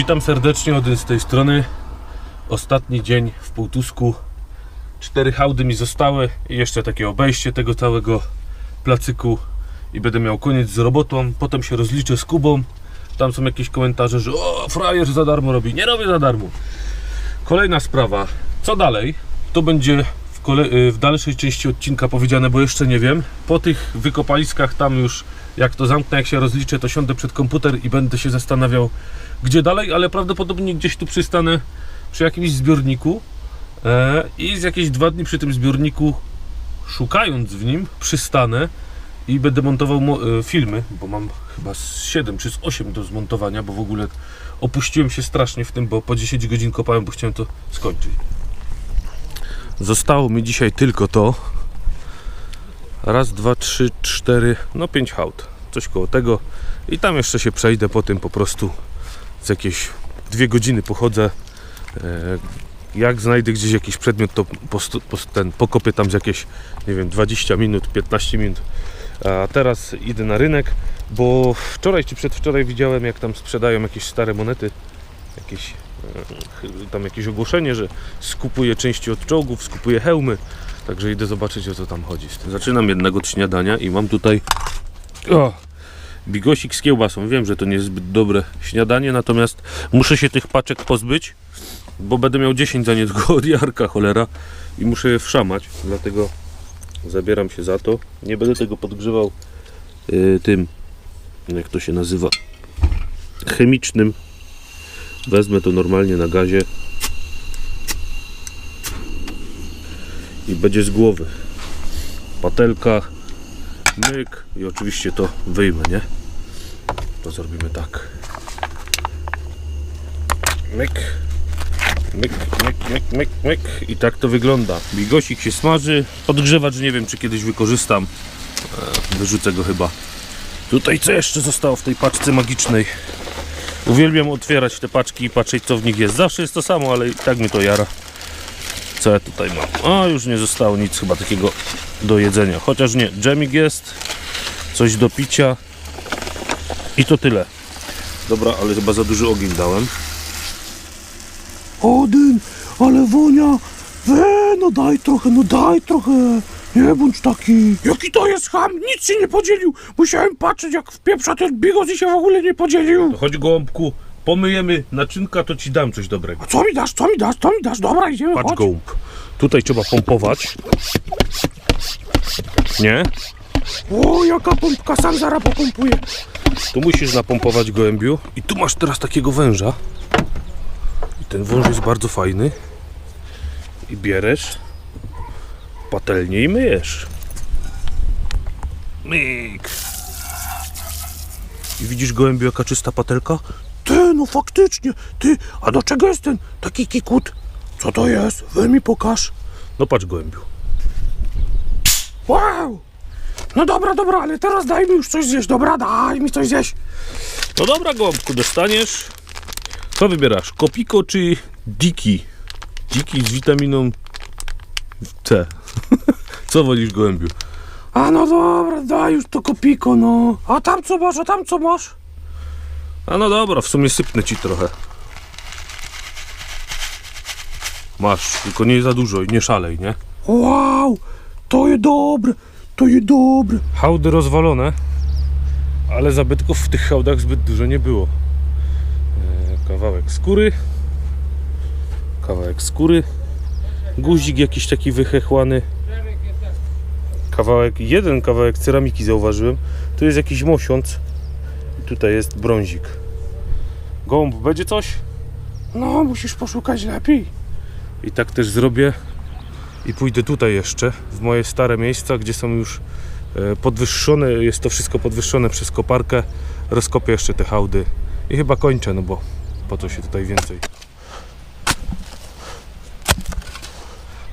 Witam serdecznie, Odyn z tej strony. Ostatni dzień w Półtusku. Cztery hałdy mi zostały i jeszcze takie obejście tego całego placyku i będę miał koniec z robotą. Potem się rozliczę z Kubą. Tam są jakieś komentarze, że o, frajer za darmo robi. Nie robię za darmo. Kolejna sprawa. Co dalej? To będzie w, y, w dalszej części odcinka powiedziane, bo jeszcze nie wiem. Po tych wykopaliskach tam już, jak to zamknę, jak się rozliczę, to siądę przed komputer i będę się zastanawiał, gdzie dalej, ale prawdopodobnie gdzieś tu przystanę przy jakimś zbiorniku e, i z jakieś dwa dni przy tym zbiorniku, szukając w nim, przystanę i będę montował mo- e, filmy, bo mam chyba z 7 czy z 8 do zmontowania, bo w ogóle opuściłem się strasznie w tym, bo po 10 godzin kopałem, bo chciałem to skończyć. Zostało mi dzisiaj tylko to. Raz, dwa, trzy, cztery, no pięć hałd. Coś koło tego. I tam jeszcze się przejdę po tym po prostu z jakieś dwie godziny pochodzę. E, Jak znajdę gdzieś jakiś przedmiot, to post, post, ten, pokopię tam z jakieś, nie wiem, 20 minut, 15 minut. A teraz idę na rynek, bo wczoraj czy przedwczoraj widziałem, jak tam sprzedają jakieś stare monety, jakieś, e, tam jakieś ogłoszenie, że skupuje części od czołgów, skupuje hełmy. Także idę zobaczyć o co tam chodzi. z tym. Zaczynam jednego od śniadania i mam tutaj o, bigosik z kiełbasą. Wiem, że to nie jest zbyt dobre śniadanie, natomiast muszę się tych paczek pozbyć, bo będę miał 10 za niedługo od Jarka, cholera, i muszę je wszamać, dlatego zabieram się za to. Nie będę tego podgrzewał y, tym, jak to się nazywa, chemicznym. Wezmę to normalnie na gazie i będzie z głowy. Patelka, myk i oczywiście to wyjmę, nie? To zrobimy tak. Myk, myk, myk, myk, myk, myk i tak to wygląda. Bigosik się smaży, podgrzewacz nie wiem czy kiedyś wykorzystam. E, Wyrzucę go chyba. Tutaj co jeszcze zostało w tej paczce magicznej? Uwielbiam otwierać te paczki i patrzeć co w nich jest. Zawsze jest to samo, ale i tak mnie to jara. Co ja tutaj mam? A już nie zostało nic chyba takiego do jedzenia. Chociaż nie, dżemik jest, coś do picia i to tyle. Dobra, ale chyba za duży ogień dałem. Odyn, ale wonia! We, no daj trochę, no daj trochę! Nie bądź taki! Jaki to jest ham? Nic się nie podzielił! Musiałem patrzeć jak wpieprza ten bigos i się w ogóle nie podzielił! To chodź gołąbku, pomyjemy naczynka, to ci dam coś dobrego. A co mi dasz, co mi dasz, co mi dasz? Dobra, idziemy, Patrz chodź! gołąb. Tutaj trzeba pompować. Nie? O, jaka pompka, sam zaraz popompuję! Tu musisz napompować gołębiu. I tu masz teraz takiego węża. I ten wąż jest bardzo fajny. I bierzesz patelnię i myjesz. Myk. I widzisz gołębiu jaka czysta patelka? Ty, no faktycznie, ty, a do czego jest ten taki kikut? Co to jest? We mi pokaż. No patrz gołębiu. Wow! No dobra, dobra, ale teraz daj mi już coś zjeść, dobra, daj mi coś zjeść. No dobra gołąbku, dostaniesz. Co wybierasz? Kopiko czy diki? Diki z witaminą C. Co wolisz gołębiu? A no dobra, daj już to kopiko, no. A tam co masz, a tam co masz? A no dobra, w sumie sypnę ci trochę. Masz, tylko nie za dużo i nie szalej, nie? Wow, to jest dobre, to jest dobre. Hałdy rozwalone, ale zabytków w tych hałdach zbyt dużo nie było. E, kawałek skóry, kawałek skóry, guzik jakiś taki wychechłany, kawałek, jeden kawałek ceramiki zauważyłem. Tu jest jakiś mosiąc i tutaj jest brązik. Gołąb, będzie coś? No, musisz poszukać lepiej. I tak też zrobię. I pójdę tutaj jeszcze, w moje stare miejsca, gdzie są już e, podwyższone, jest to wszystko podwyższone przez koparkę. Rozkopię jeszcze te hałdy i chyba kończę, no bo po co się tutaj więcej.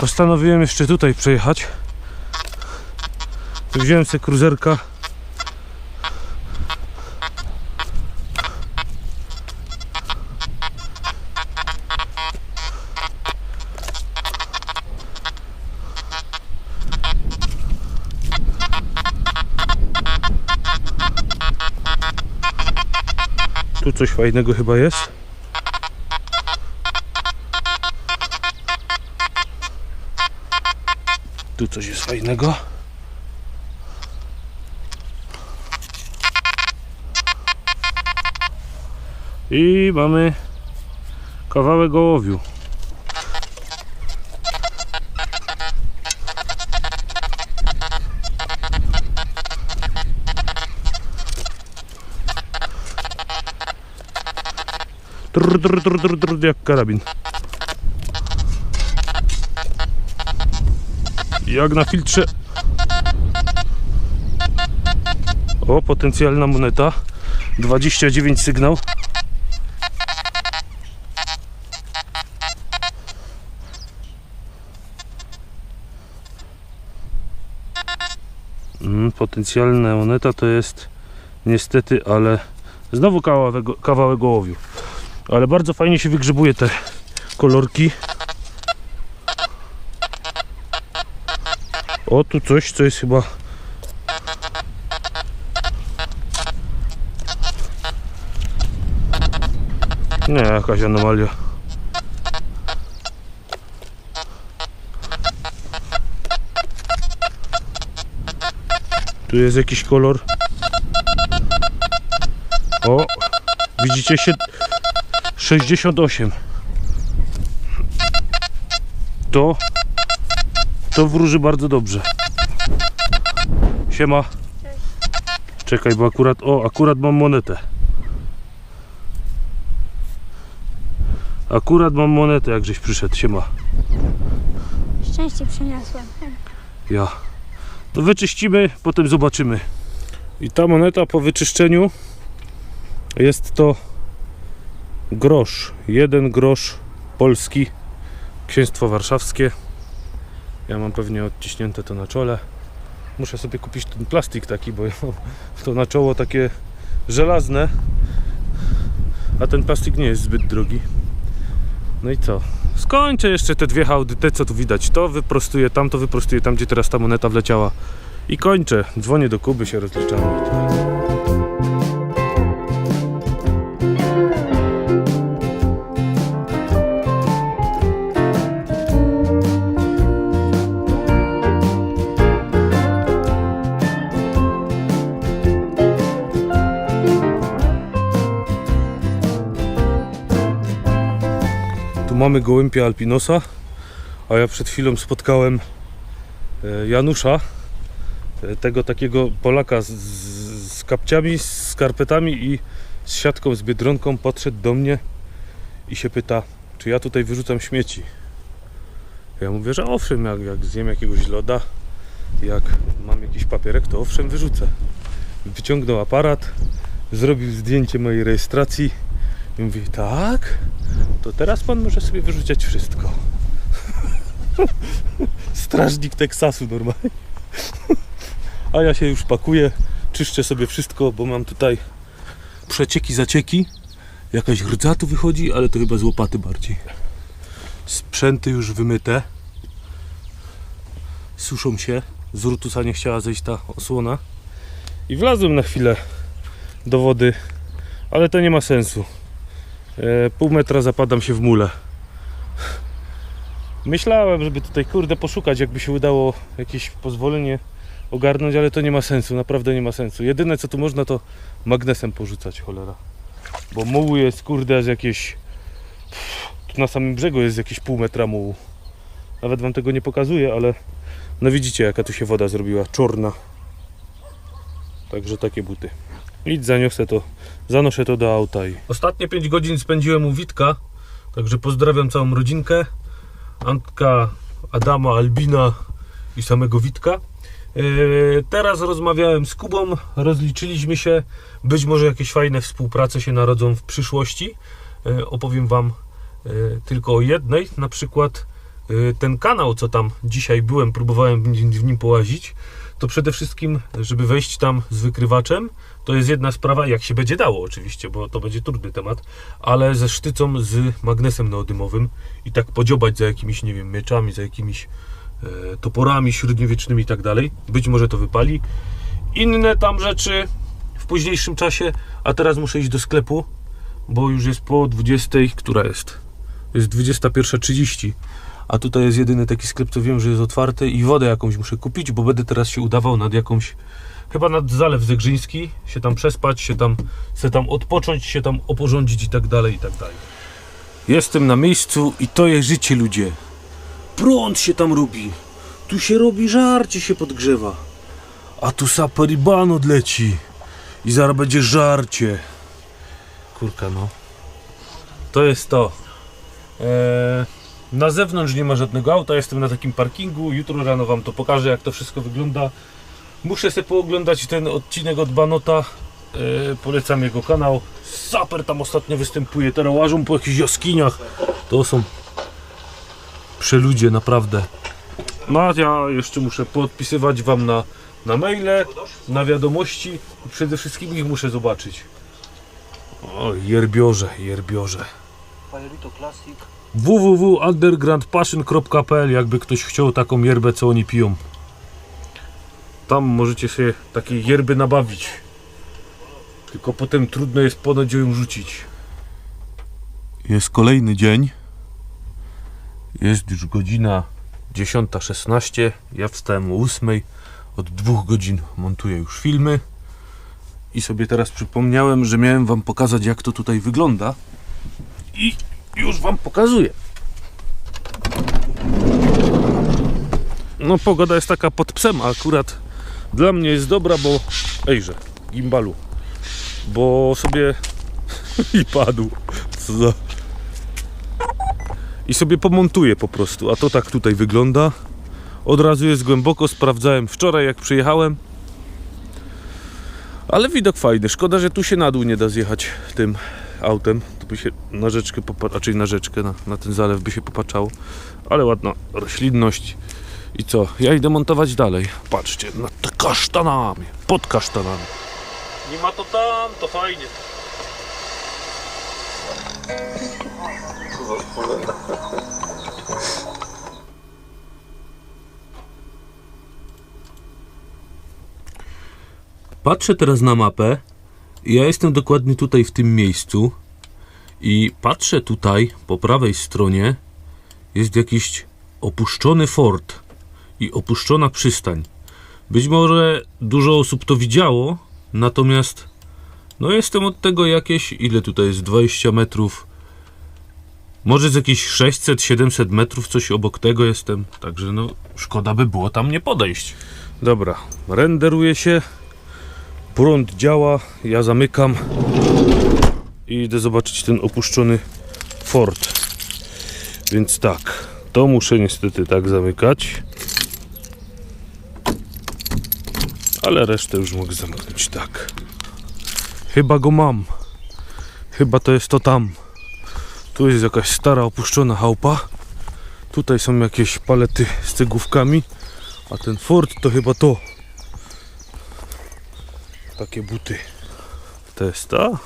Postanowiłem jeszcze tutaj przejechać. Wziąłem sobie kruzerka. coś fajnego chyba jest. Tu coś jest fajnego. I mamy kawałek ołowiu. Trr, trr, trr, trr, trr, jak karabin. Jak na filtrze. O, potencjalna moneta. 29 sygnał. Mm, potencjalna moneta to jest niestety, ale znowu kawałek, kawałek ołowiu. Ale bardzo fajnie się wygrzebuje te kolorki. O, tu coś, co jest chyba... Nie, jakaś anomalia. Tu jest jakiś kolor. O, widzicie się? 68. To to wróży bardzo dobrze. Siema. Czekaj, bo akurat, o, akurat mam monetę. Akurat mam monetę, jak żeś przyszedł. Siema. Szczęście przyniosłem. Ja. To wyczyścimy, potem zobaczymy. I ta moneta po wyczyszczeniu jest to grosz. Jeden grosz polski. Księstwo warszawskie. Ja mam pewnie odciśnięte to na czole. Muszę sobie kupić ten plastik taki, bo to na czoło takie żelazne. A ten plastik nie jest zbyt drogi. No i co? Skończę jeszcze te dwie hałdy, te co tu widać. To wyprostuję tam, to wyprostuję tam, gdzie teraz ta moneta wleciała. I kończę. Dzwonię do Kuby, się rozliczamy. Mamy gołębia alpinosa, a ja przed chwilą spotkałem e, Janusza, e, tego takiego Polaka z, z, kapciami, z skarpetami i z siatką, z biedronką, podszedł do mnie i się pyta, czy ja tutaj wyrzucam śmieci. Ja mówię, że owszem, jak, jak zjem jakiegoś loda, jak mam jakiś papierek, to owszem, wyrzucę. Wyciągnął aparat, zrobił zdjęcie mojej rejestracji i mówi, tak, to teraz pan może sobie wyrzucać wszystko. Strażnik Teksasu normalnie. A ja się już pakuję, czyszczę sobie wszystko, bo mam tutaj przecieki, zacieki. Jakaś rdza tu wychodzi, ale to chyba z łopaty bardziej. Sprzęty już wymyte. Suszą się. Z Urtusa nie chciała zejść ta osłona. I wlazłem na chwilę do wody, ale to nie ma sensu. E, pół metra zapadam się w mule. Myślałem, żeby tutaj kurde poszukać, jakby się udało jakieś pozwolenie ogarnąć, ale to nie ma sensu, naprawdę nie ma sensu. Jedyne co tu można to magnesem porzucać, cholera. Bo mułu jest kurde z jakieś. Tu na samym brzegu jest jakieś pół metra mułu. Nawet wam tego nie pokazuję, ale no widzicie jaka tu się woda zrobiła, czorna. Także takie buty. Idź zaniosę to, zanoszę to do auta i... Ostatnie 5 godzin spędziłem u Witka, także pozdrawiam całą rodzinkę. Antka, Adama, Albina i samego Witka. Yy, teraz rozmawiałem z Kubą, rozliczyliśmy się. Być może jakieś fajne współprace się narodzą w przyszłości. Yy, opowiem Wam yy, tylko o jednej, na przykład ten kanał, co tam dzisiaj byłem, próbowałem w nim połazić. To przede wszystkim, żeby wejść tam z wykrywaczem, to jest jedna sprawa, jak się będzie dało oczywiście, bo to będzie trudny temat, ale ze sztycą z magnesem neodymowym i tak podziobać za jakimiś, nie wiem, mieczami, za jakimiś e, toporami średniowiecznymi i tak dalej. Być może to wypali. Inne tam rzeczy w późniejszym czasie, a teraz muszę iść do sklepu, bo już jest po 20, która jest? Jest 21.30, A tutaj jest jedyny taki sklep, co wiem, że jest otwarty i wodę jakąś muszę kupić, bo będę teraz się udawał nad jakąś, chyba nad Zalew Zegrzyński, się tam przespać, się tam, se tam odpocząć, się tam oporządzić i tak dalej, i tak dalej. Jestem na miejscu i to jest życie, ludzie. Prąd się tam robi. Tu się robi żarcie się podgrzewa. A tu sapariban odleci. I zaraz będzie żarcie. Kurka no. To jest to. Eee, na zewnątrz nie ma żadnego auta, jestem na takim parkingu. Jutro rano wam to pokażę, jak to wszystko wygląda. Muszę sobie pooglądać ten odcinek od Banota. Eee, polecam jego kanał. Saper tam ostatnio występuje. Teraz łażą po jakichś jaskiniach. To są przeludzie, naprawdę. No ja jeszcze muszę podpisywać wam na, na maile, na wiadomości przede wszystkim ich muszę zobaczyć. O, jerbiorze, jerbiorze. Fajerito Classic. www.undergroundpassion.pl jakby ktoś chciał taką yerbę, co oni piją. Tam możecie sobie takie yerby nabawić. Tylko potem trudno jest ponoć ją rzucić. Jest kolejny dzień. Jest już godzina 10.16. Ja wstałem o 8.00. Od dwóch godzin montuję już filmy. I sobie teraz przypomniałem, że miałem wam pokazać jak to tutaj wygląda. I już wam pokazuję. No pogoda jest taka pod psem, a akurat dla mnie jest dobra, bo... Ejże, gimbalu. Bo sobie... I padł. Co za... I sobie pomontuję po prostu, a to tak tutaj wygląda. Od razu jest głęboko, sprawdzałem wczoraj jak przyjechałem. Ale widok fajny, szkoda, że tu się na dół nie da zjechać tym autem. To by się na rzeczkę, raczej na rzeczkę, na, na ten zalew by się popaczało. Ale ładna roślinność. I co? Ja idę montować dalej. Patrzcie, nad te kasztanami, pod kasztanami. Nie ma to tam, to fajnie. Patrzę teraz na mapę. Ja jestem dokładnie tutaj w tym miejscu. I patrzę tutaj po prawej stronie jest jakiś opuszczony fort i opuszczona przystań. Być może dużo osób to widziało, natomiast no jestem od tego jakieś, ile tutaj jest 20 metrów, może z jakieś 600-700 metrów, coś obok tego jestem, także no szkoda by było tam nie podejść. Dobra, renderuje się, prąd działa, ja zamykam i idę zobaczyć ten opuszczony fort. Więc tak, to muszę niestety tak zamykać. Ale resztę już mogę zamknąć tak. Chyba go mam. Chyba to jest to tam. Tu jest jakaś stara opuszczona chałupa. Tutaj są jakieś palety z cegówkami. A ten fort to chyba to. Takie buty. To jest ta?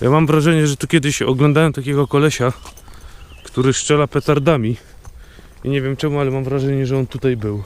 Ja mam wrażenie, że tu kiedyś oglądałem takiego kolesia, który strzela petardami. I nie wiem czemu, ale mam wrażenie, że on tutaj był.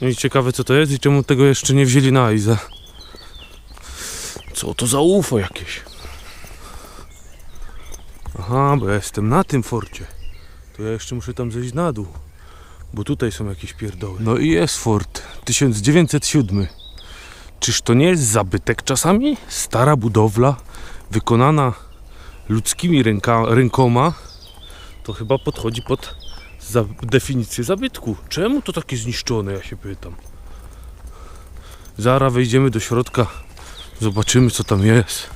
No i ciekawe co to jest i czemu tego jeszcze nie wzięli na Aiza. Co to za UFO jakieś? Aha, bo ja jestem na tym forcie. To ja jeszcze muszę tam zejść na dół. Bo tutaj są jakieś pierdoły. No i jest fort. 1907. Czyż to nie jest zabytek czasami? Stara budowla, wykonana ludzkimi ręka, rękoma, to chyba podchodzi pod za definicję zabytku. Czemu to takie zniszczone, ja się pytam. Zaraz wejdziemy do środka, zobaczymy co tam jest.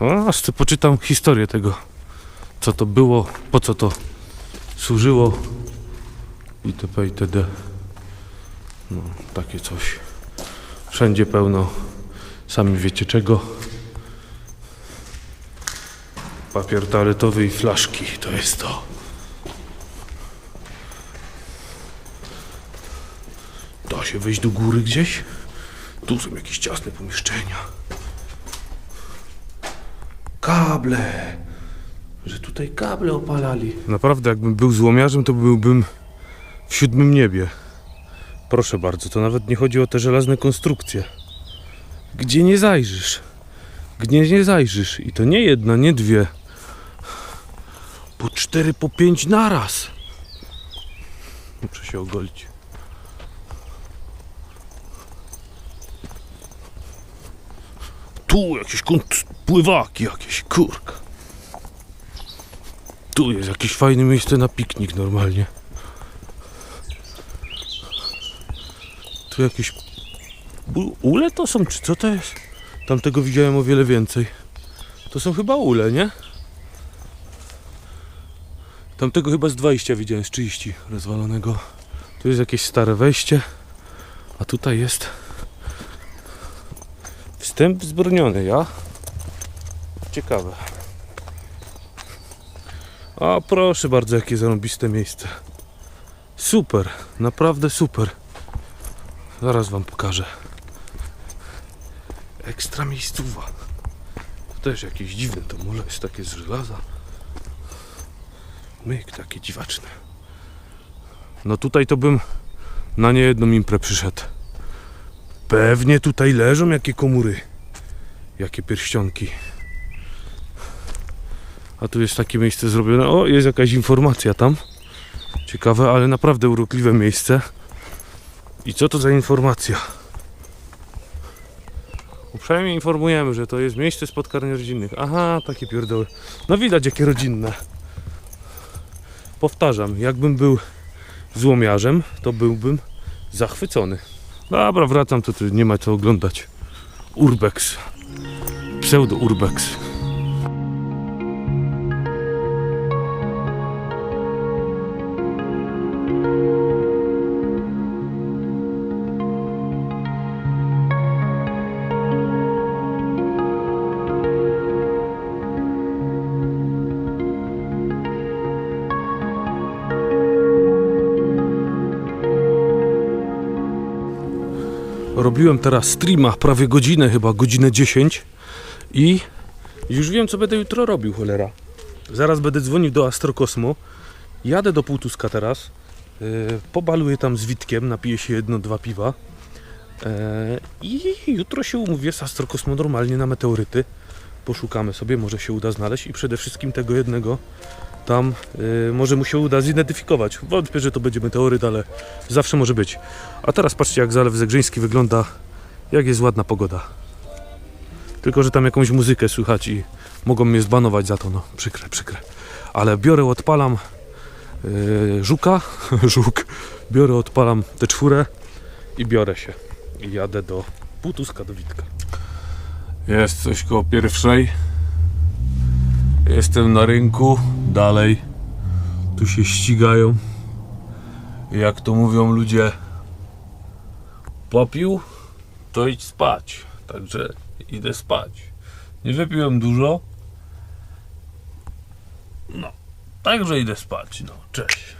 A, aż poczytam historię tego, co to było, po co to służyło itp. itd. No, takie coś. Wszędzie pełno, sami wiecie czego. Papier toaletowy i flaszki, to jest to. Da się wejść do góry gdzieś? Tu są jakieś ciasne pomieszczenia. Kable! Że tutaj kable opalali. Naprawdę, jakbym był złomiarzem, to byłbym w siódmym niebie. Proszę bardzo, to nawet nie chodzi o te żelazne konstrukcje. Gdzie nie zajrzysz? Gdzie nie zajrzysz? I to nie jedna, nie dwie. Po cztery, po pięć naraz. Muszę się ogolić. Tu jakieś pływaki jakieś, kurka. Tu jest jakieś fajne miejsce na piknik normalnie. Tu jakieś ule to są, czy co to jest? Tamtego widziałem o wiele więcej. To są chyba ule, nie? Tamtego chyba z 20 widziałem, z 30 rozwalonego. Tu jest jakieś stare wejście, a tutaj jest wstęp wzbroniony, ja? Ciekawe. A proszę bardzo, jakie zarąbiste miejsce. Super, naprawdę super. Zaraz wam pokażę. Ekstra miejscowa. To też jakieś dziwne to mule jest takie z żelaza. Myk takie dziwaczne. No tutaj to bym na niejedną imprę przyszedł. Pewnie tutaj leżą jakie komury. Jakie pierścionki. A tu jest takie miejsce zrobione. O, jest jakaś informacja tam. Ciekawe, ale naprawdę urokliwe miejsce. I co to za informacja? Uprzejmie informujemy, że to jest miejsce spotkań rodzinnych. Aha, takie pierdoły. No widać jakie rodzinne. Powtarzam, jakbym był złomiarzem, to byłbym zachwycony. Dobra, wracam, to tu nie ma co oglądać. Urbex. Pseudo Robiłem teraz streama prawie godzinę, chyba godzinę 10 i już wiem co będę jutro robił, cholera. Zaraz będę dzwonił do Astrokosmo. Jadę do Półtuska teraz. Yy, pobaluję tam z Witkiem, napiję się jedno, dwa piwa. Yy, I jutro się umówię z Astrokosmo normalnie na meteoryty. Poszukamy sobie, może się uda znaleźć i przede wszystkim tego jednego tam yy, może mu się uda zidentyfikować. Wątpię, że to będzie meteoryt, ale zawsze może być. A teraz patrzcie jak Zalew Zegrzyński wygląda, jak jest ładna pogoda. Tylko, że tam jakąś muzykę słychać i mogą mnie zbanować za to, no przykre, przykre. Ale biorę, odpalam yy, żuka, żuk, biorę, odpalam tę czwórę i biorę się. I jadę do Półtuska, do Witka. Jest coś koło pierwszej. Jestem na rynku, dalej. Tu się ścigają. Jak to mówią ludzie, popił, to idź spać. Także idę spać. Nie wypiłem dużo. No, także idę spać. No, cześć.